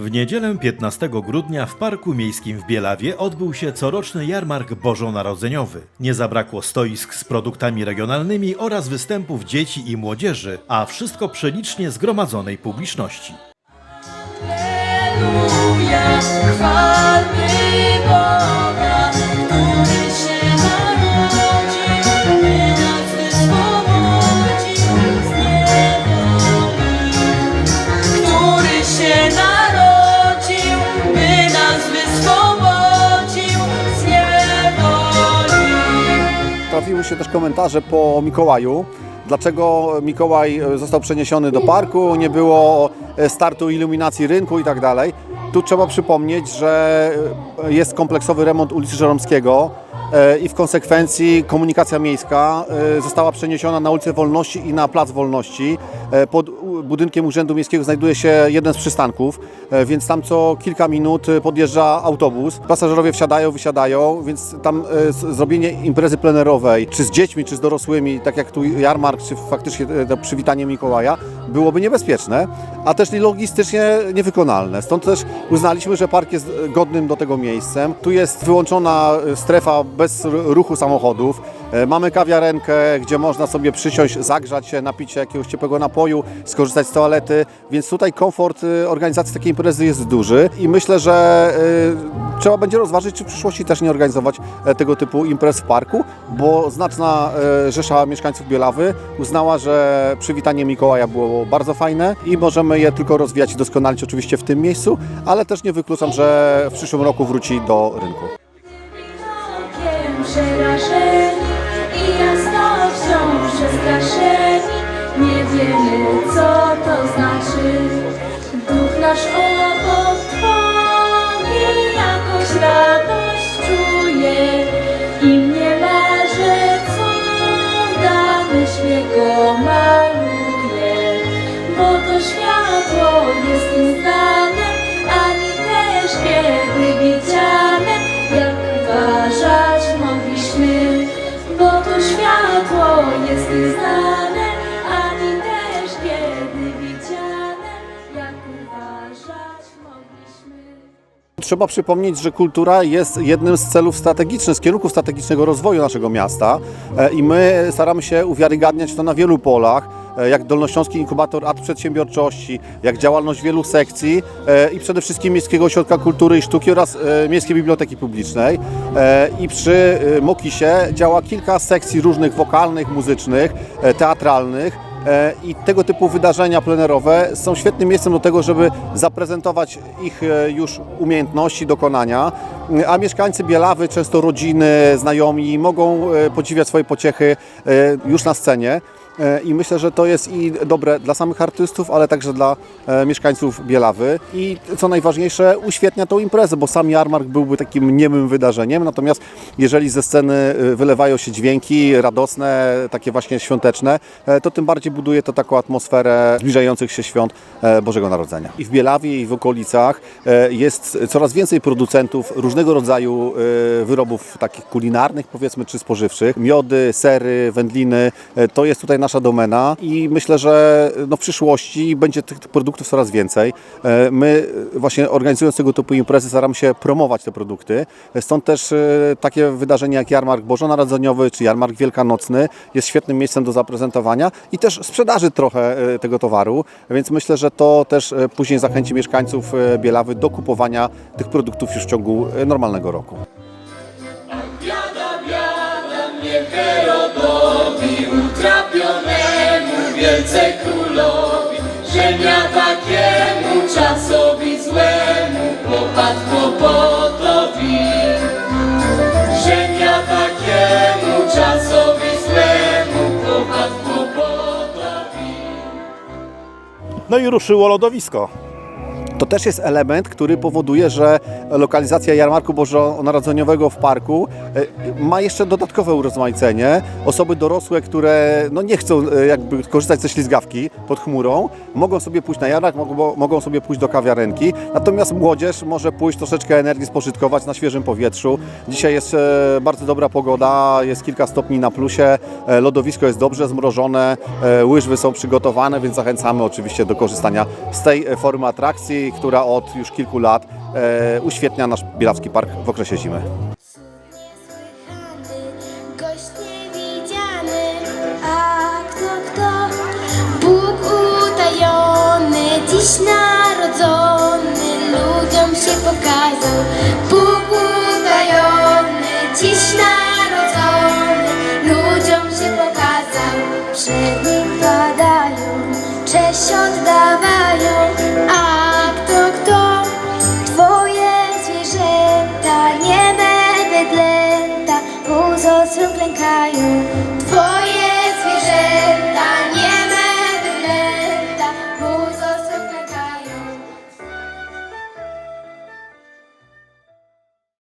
W niedzielę 15 grudnia w Parku Miejskim w Bielawie odbył się coroczny jarmark bożonarodzeniowy. Nie zabrakło stoisk z produktami regionalnymi oraz występów dzieci i młodzieży, a wszystko przelicznie zgromadzonej publiczności. Alleluja, chwalmy Boga, który Trafiły się też komentarze po Mikołaju. Dlaczego Mikołaj został przeniesiony do parku, nie było startu iluminacji rynku i tak dalej. Tu trzeba przypomnieć, że jest kompleksowy remont ulicy Żeromskiego e, i w konsekwencji komunikacja miejska e, została przeniesiona na ulicę Wolności i na Plac Wolności. E, Pod budynkiem Urzędu Miejskiego znajduje się jeden z przystanków, e, więc tam co kilka minut e, podjeżdża autobus. Pasażerowie wsiadają, wysiadają, więc tam e, zrobienie imprezy plenerowej, czy z dziećmi, czy z dorosłymi, tak jak tu jarmark, czy faktycznie to przywitanie Mikołaja, byłoby niebezpieczne, a też logistycznie niewykonalne. Stąd też uznaliśmy, że park jest godnym do tego miejscem. Tu jest wyłączona strefa bez ruchu samochodów. Mamy kawiarenkę, gdzie można sobie przysiąść, zagrzać się, napić się jakiegoś ciepłego napoju, skorzystać z toalety, więc tutaj komfort e, organizacji takiej imprezy jest duży i myślę, że e, trzeba będzie rozważyć, czy w przyszłości też nie organizować e, tego typu imprez w parku, bo znaczna e, rzesza mieszkańców Bielawy uznała, że przywitanie Mikołaja było bardzo fajne i możemy je tylko rozwijać i doskonalić oczywiście w tym miejscu, ale też nie wykluczam, że w przyszłym roku wróci do rynku. I nie wiemy co to znaczy. Trzeba przypomnieć, że kultura jest jednym z celów strategicznych, z kierunków strategicznego rozwoju naszego miasta e, i my staramy się uwiarygadniać to na wielu polach, e, jak Dolnośląski Inkubator Art Przedsiębiorczości, jak działalność wielu sekcji e, i przede wszystkim Miejskiego Ośrodka Kultury i Sztuki oraz Miejskiej Biblioteki Publicznej. I przy Mokisie działa kilka sekcji różnych wokalnych, muzycznych, teatralnych, I tego typu wydarzenia plenerowe są świetnym miejscem do tego, żeby zaprezentować ich e, już umiejętności, dokonania, a mieszkańcy Bielawy, często rodziny, znajomi mogą e, podziwiać swoje pociechy e, już na scenie. E, I myślę, że to jest i dobre dla samych artystów, ale także dla e, mieszkańców Bielawy. I co najważniejsze, uświetnia tą imprezę, bo sam jarmark byłby takim niemym wydarzeniem. Natomiast jeżeli ze sceny e, wylewają się dźwięki radosne, takie właśnie świąteczne, to tym bardziej buduje to taką atmosferę zbliżających się świąt Bożego Narodzenia. I w Bielawie i w okolicach jest coraz więcej producentów różnego rodzaju wyrobów takich kulinarnych, powiedzmy, czy spożywczych. Miody, sery, wędliny, to jest tutaj nasza domena i myślę, że no, w przyszłości będzie tych produktów coraz więcej. E, My e, właśnie organizując tego typu imprezy staramy się promować te produkty. E, Stąd też takie wydarzenia jak jarmark bożonarodzeniowy czy jarmark wielkanocny jest świetnym miejscem do zaprezentowania i też sprzedaży trochę tego towaru, więc myślę, że to też później zachęci mieszkańców Bielawy do kupowania tych produktów już w ciągu normalnego roku. Wielce królowi, ziemia takiemu czasowi złemu popadł kłopotowi. Ziemia takiemu czasowi złemu popadł kłopotowi. No i ruszyło lodowisko. To też jest element, który powoduje, że lokalizacja jarmarku bożonarodzeniowego w parku e, ma jeszcze dodatkowe urozmaicenie. Osoby dorosłe, które no nie chcą e, jakby korzystać ze ślizgawki pod chmurą, mogą sobie pójść na jarmark, mogą, sobie pójść do kawiarenki. Natomiast młodzież może pójść troszeczkę energii spożytkować na świeżym powietrzu. Dzisiaj jest e, bardzo dobra pogoda, jest kilka stopni na plusie, lodowisko jest dobrze zmrożone, łyżwy są przygotowane, więc zachęcamy oczywiście do korzystania z tej formy atrakcji. Tradycji, która od już kilku lat e, uświetnia nasz Bielawski Park w okresie zimy. A dziś narodzony, ludziom się pokazał. Bóg utajony, dziś narodzony, ludziom się pokazał. Przed nim padają, cześć oddawają,